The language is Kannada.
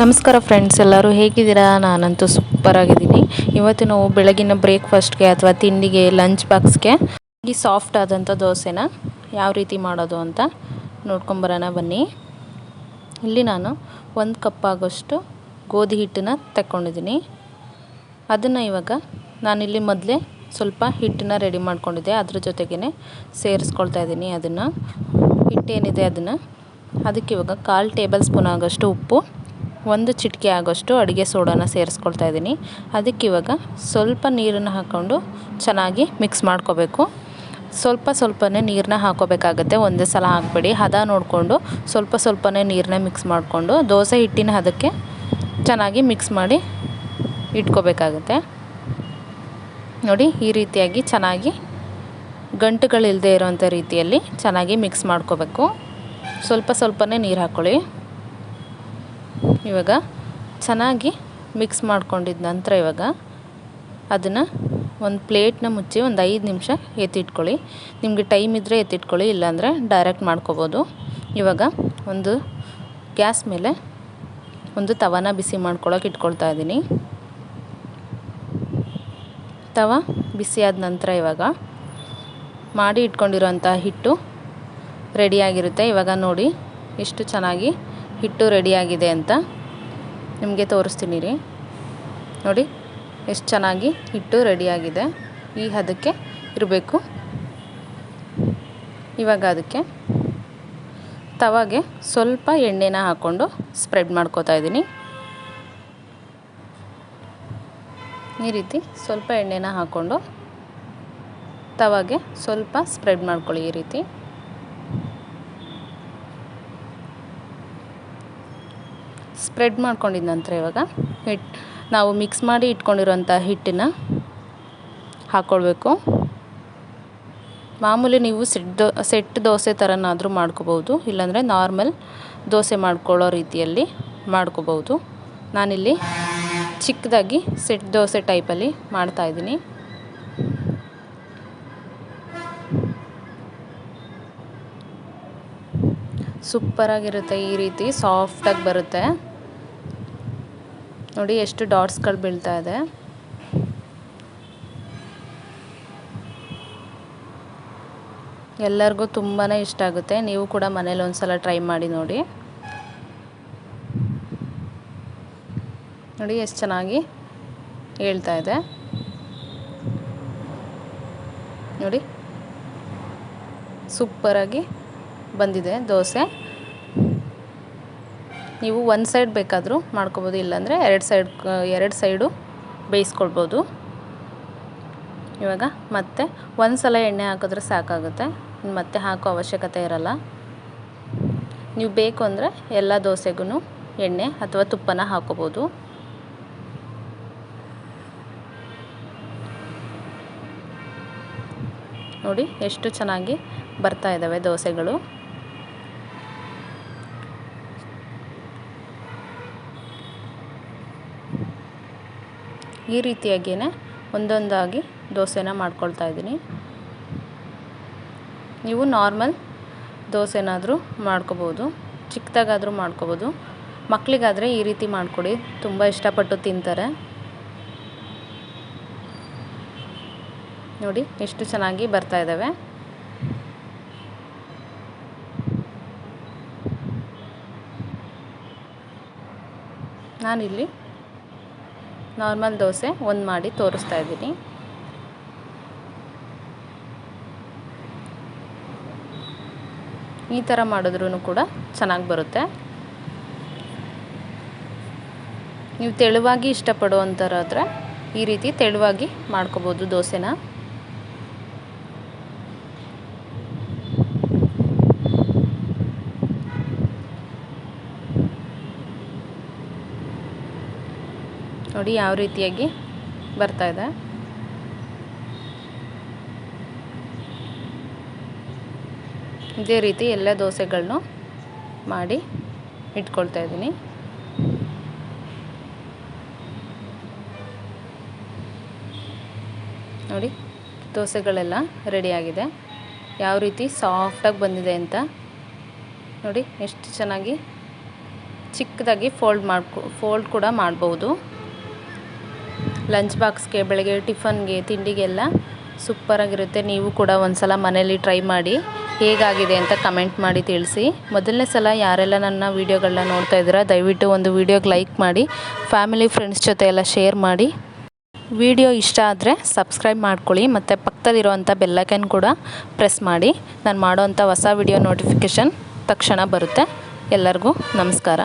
ನಮಸ್ಕಾರ ಫ್ರೆಂಡ್ಸ್ ಎಲ್ಲರೂ ಹೇಗಿದ್ದೀರಾ? ನಾನಂತೂ ಸೂಪರ್ ಆಗಿದ್ದೀನಿ. ಇವತ್ತು ನಾವು ಬೆಳಗಿನ ಬ್ರೇಕ್ಫಾಸ್ಟ್ಗೆ ಅಥವಾ ತಿಂಡಿಗೆ ಲಂಚ್ ಬಾಕ್ಸ್ಗೆ ಈ ಸಾಫ್ಟ್ ಆದಂಥ ದೋಸೆನ ಯಾವ ರೀತಿ ಮಾಡೋದು ಅಂತ ನೋಡ್ಕೊಂಬರೋಣ ಬನ್ನಿ. ಇಲ್ಲಿ ನಾನು ಒಂದು ಕಪ್ ಆಗೋಷ್ಟು ಗೋಧಿ ಹಿಟ್ಟನ್ನ ತಗೊಂಡಿದ್ದೀನಿ ಅದನ್ನು ಇವಾಗ ನಾನಿಲ್ಲಿ ಮೊದಲೇ ಸ್ವಲ್ಪ ಹಿಟ್ಟನ್ನ ರೆಡಿ ಮಾಡ್ಕೊಂಡಿದ್ದೆ. ಅದ್ರ ಜೊತೆಗೇ ಸೇರಿಸ್ಕೊಳ್ತಾ ಇದ್ದೀನಿ ಅದನ್ನು. ಹಿಟ್ಟೇನಿದೆ ಅದನ್ನು. ಅದಕ್ಕೆ ಇವಾಗ ಕಾಲು ಟೇಬಲ್ ಸ್ಪೂನ್ ಆಗೋಷ್ಟು ಉಪ್ಪು. ಒಂದು ಚಿಟಿಕೆ ಆಗೋಷ್ಟು ಅಡುಗೆ ಸೋಡಾನ ಸೇರಿಸ್ಕೊಳ್ತಾ ಇದ್ದೀನಿ. ಅದಕ್ಕೆ ಇವಾಗ ಸ್ವಲ್ಪ ನೀರನ್ನು ಹಾಕ್ಕೊಂಡು ಚೆನ್ನಾಗಿ ಮಿಕ್ಸ್ ಮಾಡ್ಕೋಬೇಕು. ಸ್ವಲ್ಪ ಸ್ವಲ್ಪನೇ ನೀರನ್ನ ಹಾಕೋಬೇಕಾಗತ್ತೆ. ಒಂದೇ ಸಲ ಹಾಕಬೇಡಿ. ಹದ ನೋಡಿಕೊಂಡು ಸ್ವಲ್ಪ ಸ್ವಲ್ಪನೇ ನೀರನ್ನ ಮಿಕ್ಸ್ ಮಾಡಿಕೊಂಡು ದೋಸೆ ಹಿಟ್ಟಿನ ಹದಕ್ಕೆ ಚೆನ್ನಾಗಿ ಮಿಕ್ಸ್ ಮಾಡಿ ಇಟ್ಕೋಬೇಕಾಗತ್ತೆ. ನೋಡಿ, ಈ ರೀತಿಯಾಗಿ ಚೆನ್ನಾಗಿ ಗಂಟುಗಳಿಲ್ಲದೆ ಇರೋವಂಥ ರೀತಿಯಲ್ಲಿ ಚೆನ್ನಾಗಿ ಮಿಕ್ಸ್ ಮಾಡ್ಕೋಬೇಕು. ಸ್ವಲ್ಪ ಸ್ವಲ್ಪನೇ ನೀರು ಹಾಕ್ಕೊಳ್ಳಿ ಇವಾಗ ಚೆನ್ನಾಗಿ ಮಿಕ್ಸ್ ಮಾಡ್ಕೊಂಡಿದ್ದ ನಂತರ ಇವಾಗ ಅದನ್ನು ಒಂದು ಪ್ಲೇಟ್ನ ಮುಚ್ಚಿ ಒಂದು ಐದು ನಿಮಿಷ ಎತ್ತಿಟ್ಕೊಳ್ಳಿ. ನಿಮಗೆ ಟೈಮ್ ಇದ್ದರೆ ಎತ್ತಿಟ್ಕೊಳ್ಳಿ, ಇಲ್ಲಾಂದರೆ ಡೈರೆಕ್ಟ್ ಮಾಡ್ಕೋಬೋದು. ಇವಾಗ ಒಂದು ಗ್ಯಾಸ್ ಮೇಲೆ ಒಂದು ತವಾನ ಬಿಸಿ ಮಾಡ್ಕೊಳ್ಳೋಕೆ ಇಟ್ಕೊಳ್ತಾ ಇದ್ದೀನಿ. ತವ ಬಿಸಿಯಾದ ನಂತರ ಇವಾಗ ಮಾಡಿ ಇಟ್ಕೊಂಡಿರೋಂಥ ಹಿಟ್ಟು ರೆಡಿಯಾಗಿರುತ್ತೆ ಇವಾಗ ನೋಡಿ ಎಷ್ಟು ಚೆನ್ನಾಗಿ ಹಿಟ್ಟು ರೆಡಿಯಾಗಿದೆ ಅಂತ ನಿಮಗೆ ತೋರಿಸ್ತೀನಿ ರೀ. ನೋಡಿ, ಎಷ್ಟು ಚೆನ್ನಾಗಿ ಹಿಟ್ಟು ರೆಡಿಯಾಗಿದೆ. ಈ ಹದಕ್ಕೆ ಇರಬೇಕು. ಇವಾಗ ಅದಕ್ಕೆ ತವಾಗೆ ಸ್ವಲ್ಪ ಎಣ್ಣೆನ ಹಾಕ್ಕೊಂಡು ಸ್ಪ್ರೆಡ್ ಮಾಡ್ಕೋತಾ ಇದ್ದೀನಿ. ಈ ರೀತಿ ಸ್ವಲ್ಪ ಎಣ್ಣೆನ ಹಾಕ್ಕೊಂಡು ತವಾಗೆ ಸ್ವಲ್ಪ ಸ್ಪ್ರೆಡ್ ಮಾಡ್ಕೊಳ್ಳಿ ಈ ರೀತಿ. ಸ್ಪ್ರೆಡ್ ಮಾಡ್ಕೊಂಡಿದ ನಂತರ ಇವಾಗ ಹಿಟ್ಟು ನಾವು ಮಿಕ್ಸ್ ಮಾಡಿ ಇಟ್ಕೊಂಡಿರೋಂಥ ಹಿಟ್ಟನ್ನು ಹಾಕ್ಕೊಳ್ಬೇಕು ಮಾಮೂಲಿ ನೀವು ಸೆಟ್ ದೋ, ಸೆಟ್ ದೋಸೆ ಥರನಾದರೂ ಮಾಡ್ಕೋಬೋದು, ಇಲ್ಲಾಂದರೆ ನಾರ್ಮಲ್ ದೋಸೆ ಮಾಡ್ಕೊಳ್ಳೋ ರೀತಿಯಲ್ಲಿ ಮಾಡ್ಕೋಬೋದು. ನಾನಿಲ್ಲಿ ಚಿಕ್ಕದಾಗಿ ಸೆಟ್ ದೋಸೆ ಟೈಪಲ್ಲಿ ಮಾಡ್ತಾಯಿದ್ದೀನಿ ಸೂಪರಾಗಿರುತ್ತೆ ಈ ರೀತಿ, ಸಾಫ್ಟಾಗಿ ಬರುತ್ತೆ. ನೋಡಿ ಎಷ್ಟು ಡಾಟ್ಸ್ಗಳು ಬೀಳ್ತಾ ಇದೆ. ಎಲ್ಲರಿಗೂ ತುಂಬಾ ಇಷ್ಟ ಆಗುತ್ತೆ. ನೀವು ಕೂಡ ಮನೇಲಿ ಒಂದು ಸಲ ಟ್ರೈ ಮಾಡಿ ನೋಡಿ. ನೋಡಿ ಎಷ್ಟು ಚೆನ್ನಾಗಿ ಹೇಳ್ತಾ ಇದೆ. ನೋಡಿ. ಸೂಪರಾಗಿ ಬಂದಿದೆ ದೋಸೆ. ನೀವು ಒಂದು ಸೈಡ್ ಬೇಕಾದರೂ ಮಾಡ್ಕೊಬೋದು, ಇಲ್ಲಾಂದರೆ ಎರಡು ಸೈಡ್, ಎರಡು ಸೈಡು ಬೇಯಿಸ್ಕೊಳ್ಬೋದು. ಇವಾಗ ಮತ್ತೆ ಒಂದು ಸಲ ಎಣ್ಣೆ ಹಾಕಿದ್ರೆ ಸಾಕಾಗುತ್ತೆ. ಮತ್ತೆ ಹಾಕೋ ಅವಶ್ಯಕತೆ ಇರಲ್ಲ. ನೀವು ಬೇಕು ಅಂದರೆ ಎಲ್ಲ ದೋಸೆಗೂ ಎಣ್ಣೆ ಅಥವಾ ತುಪ್ಪನ ಹಾಕೋಬೋದು. ನೋಡಿ ಎಷ್ಟು ಚೆನ್ನಾಗಿ ಬರ್ತಾ ಇದ್ದಾವೆ ದೋಸೆಗಳು. ಈ ರೀತಿಯಾಗಿಯೇ ಒಂದೊಂದಾಗಿ ದೋಸೆನ ಮಾಡ್ಕೊಳ್ತಾ ಇದ್ದೀನಿ. ನೀವು ನಾರ್ಮಲ್ ದೋಸೆನಾದರೂ ಮಾಡ್ಕೋಬೋದು, ಚಿಕ್ಕದಾಗಾದರೂ ಮಾಡ್ಕೋಬೋದು. ಮಕ್ಕಳಿಗಾದರೆ ಈ ರೀತಿ ಮಾಡಿಕೊಡಿ, ತುಂಬ ಇಷ್ಟಪಟ್ಟು ತಿಂತಾರೆ. ನೋಡಿ, ಎಷ್ಟು ಚೆನ್ನಾಗಿ ಬರ್ತಾ ಇದ್ದಾವೆ. ನಾನಿಲ್ಲಿ ನಾರ್ಮಲ್ ದೋಸೆ ಒಂದು ಮಾಡಿ ತೋರಿಸ್ತಾ ಇದ್ದೀನಿ. ಈ ಥರ ಮಾಡಿದ್ರೂ ಕೂಡ ಚೆನ್ನಾಗಿ ಬರುತ್ತೆ. ನೀವು ತೆಳುವಾಗಿ ಇಷ್ಟಪಡುವಂಥರಾದರೆ ಈ ರೀತಿ ತೆಳುವಾಗಿ ಮಾಡ್ಕೋಬೋದು ದೋಸೆನ. ನೋಡಿ ಯಾವ ರೀತಿಯಾಗಿ ಬರ್ತಾ ಇದೆ. ಇದೇ ರೀತಿ ಎಲ್ಲ ದೋಸೆಗಳನ್ನು ಮಾಡಿ ಇಟ್ಕೊಳ್ತಾ ಇದ್ದೀನಿ. ನೋಡಿ, ದೋಸೆಗಳೆಲ್ಲ ರೆಡಿಯಾಗಿದೆ ಯಾವ ರೀತಿ ಸಾಫ್ಟಾಗಿ ಬಂದಿದೆ ಅಂತ ನೋಡಿ, ಎಷ್ಟು ಚೆನ್ನಾಗಿ ಚಿಕ್ಕದಾಗಿ ಫೋಲ್ಡ್ ಮಾಡ್ಕೊ, ಫೋಲ್ಡ್ ಕೂಡ ಮಾಡ್ಬೋದು. ಲಂಚ್ ಬಾಕ್ಸ್ಗೆ, ಬೆಳಗ್ಗೆ ಟಿಫನ್ಗೆ, ತಿಂಡಿಗೆಲ್ಲ ಸೂಪರಾಗಿರುತ್ತೆ. ನೀವು ಕೂಡ ಒಂದು ಸಲ ಮನೇಲಿ ಟ್ರೈ ಮಾಡಿ. ಹೇಗಾಗಿದೆ ಅಂತ ಕಮೆಂಟ್ ಮಾಡಿ ತಿಳಿಸಿ. ಮೊದಲನೇ ಸಲ ಯಾರೆಲ್ಲ ನನ್ನ ವೀಡಿಯೋಗಳನ್ನ ನೋಡ್ತಾ ಇದ್ದೀರಾ, ದಯವಿಟ್ಟು ಒಂದು ವೀಡಿಯೋಗೆ ಲೈಕ್ ಮಾಡಿ, ಫ್ಯಾಮಿಲಿ, ಫ್ರೆಂಡ್ಸ್ ಜೊತೆ ಎಲ್ಲ ಶೇರ್ ಮಾಡಿ. ವಿಡಿಯೋ ಇಷ್ಟ ಆದರೆ ಸಬ್ಸ್ಕ್ರೈಬ್ ಮಾಡ್ಕೊಳ್ಳಿ, ಮತ್ತು ಪಕ್ಕದಲ್ಲಿರುವಂಥ ಬೆಲ್ಲೈಕನ್ ಕೂಡ ಪ್ರೆಸ್ ಮಾಡಿ. ನಾನು ಮಾಡೋವಂಥ ಹೊಸ ವಿಡಿಯೋ ನೋಟಿಫಿಕೇಷನ್ ತಕ್ಷಣ ಬರುತ್ತೆ. ಎಲ್ಲರಿಗೂ ನಮಸ್ಕಾರ.